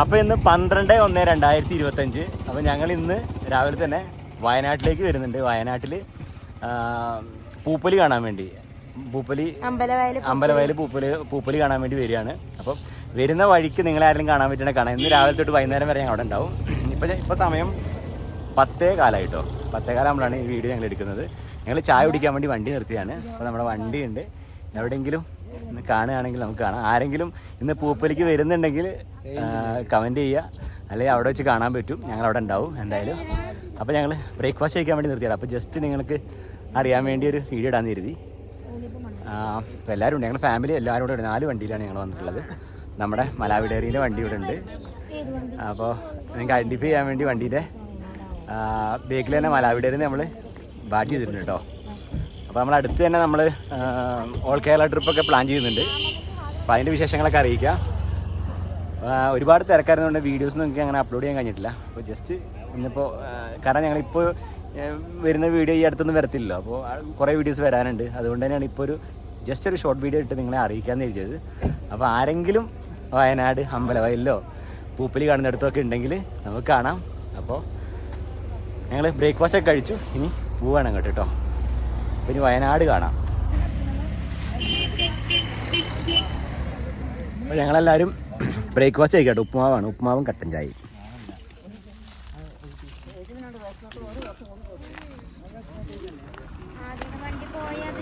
അപ്പോൾ ഇന്ന് പന്ത്രണ്ട് ഒന്ന് രണ്ടായിരത്തി ഇരുപത്തഞ്ച് അപ്പോൾ ഞങ്ങൾ ഇന്ന് രാവിലെ തന്നെ വയനാട്ടിലേക്ക് വരുന്നുണ്ട്. വയനാട്ടിൽ പൂപ്പലി കാണാൻ വേണ്ടി. പൂപ്പലി അമ്പലവയൽ അമ്പലവയൽ പൂപ്പലി പൂപ്പലി കാണാൻ വേണ്ടി വരികയാണ്. അപ്പം വരുന്ന വഴിക്ക് നിങ്ങൾ ആരെങ്കിലും കാണാൻ പറ്റുന്ന കാണാം. ഇന്ന് രാവിലെ തൊട്ട് വൈകുന്നേരം വരെ ഞാൻ അവിടെ ഉണ്ടാവും. ഇപ്പം ഇപ്പൊ സമയം പത്തേ കാലമായിട്ടോ പത്തേ കാലമാകുമ്പോഴാണ് ഈ വീഡിയോ ഞങ്ങൾ എടുക്കുന്നത്. ഞങ്ങൾ ചായ കുടിക്കാൻ വേണ്ടി വണ്ടി നിർത്തിയാണ്. അപ്പോൾ നമ്മുടെ വണ്ടിയുണ്ട്. എവിടെയെങ്കിലും ഇന്ന് കാണുകയാണെങ്കിൽ നമുക്ക് കാണാം. ആരെങ്കിലും ഇന്ന് പൂപ്പലിക്ക് വരുന്നുണ്ടെങ്കിൽ കമന്റ് ചെയ്യുക. അല്ലെങ്കിൽ അവിടെ വെച്ച് കാണാൻ പറ്റും. ഞങ്ങൾ അവിടെ ഉണ്ടാവും എന്തായാലും. അപ്പോൾ ഞങ്ങൾ ബ്രേക്ക്ഫാസ്റ്റ് കഴിക്കാൻ വേണ്ടി നിർത്തിയാണ് അപ്പോൾ ജസ്റ്റ് നിങ്ങൾക്ക് അറിയാൻ വേണ്ടി ഒരു വീഡിയോ ഇടാൻ കരുതി. അപ്പോൾ എല്ലാവരും ഉണ്ട്. ഞങ്ങൾ ഫാമിലി എല്ലാവരും കൂടെ നാല് വണ്ടിയിലാണ് ഞങ്ങൾ വന്നിട്ടുള്ളത്. നമ്മുടെ മലാവിഡേറിയിലെ വണ്ടി ഇവിടെ ഉണ്ട്. അപ്പോൾ നിങ്ങൾക്ക് ഐഡന്റിഫൈ ചെയ്യാൻ വേണ്ടി വണ്ടീന്റെ ബേക്കിൽ തന്നെ മലാവിടേറിന് നമ്മൾ ബാറ്റ് ചെയ്തിട്ടുണ്ട് കേട്ടോ. അപ്പോൾ നമ്മൾ അടുത്ത് തന്നെ നമ്മൾ ഓൾ കേരള ട്രിപ്പൊക്കെ പ്ലാൻ ചെയ്യുന്നുണ്ട്. അപ്പോൾ അതിന്റെ വിശേഷങ്ങളൊക്കെ അറിയിക്കാം. ഒരുപാട് തിരക്കായിരുന്നുകൊണ്ട് വീഡിയോസ് നിങ്ങൾക്ക് അങ്ങനെ അപ്ലോഡ് ചെയ്യാൻ കഴിഞ്ഞിട്ടില്ല. അപ്പോൾ ജസ്റ്റ് ഇന്നിപ്പോൾ കാരണം ഞങ്ങളിപ്പോൾ വരുന്ന വീഡിയോ ഈ അടുത്തൊന്നും വരത്തില്ലല്ലോ. അപ്പോൾ കുറേ വീഡിയോസ് വരാനുണ്ട്. അതുകൊണ്ട് തന്നെയാണ് ഇപ്പോൾ ഒരു ജസ്റ്റ് ഒരു ഷോർട്ട് വീഡിയോ ഇട്ട് നിങ്ങളെ അറിയിക്കാമെന്ന് എഴുതിയത് അപ്പോൾ ആരെങ്കിലും വയനാട് അമ്പലവയലിലോ പൂപ്പലി കാണുന്നിടത്തൊക്കെ ഉണ്ടെങ്കിൽ നമുക്ക് കാണാം. അപ്പോൾ ഞങ്ങൾ ബ്രേക്ക്ഫാസ്റ്റ് ഒക്കെ കഴിച്ചു. ഇനി പോവാണ് കേട്ടോ പിന്നെ വയനാട് കാണാം. അപ്പൊ ഞങ്ങളെല്ലാരും ബ്രേക്ക്ഫാസ്റ്റ് കഴിക്കട്ടെ. ഉപ്പുമാവാണ്. ഉപ്പുമാവും കട്ടൻ ചായയും. വണ്ടി പോയത്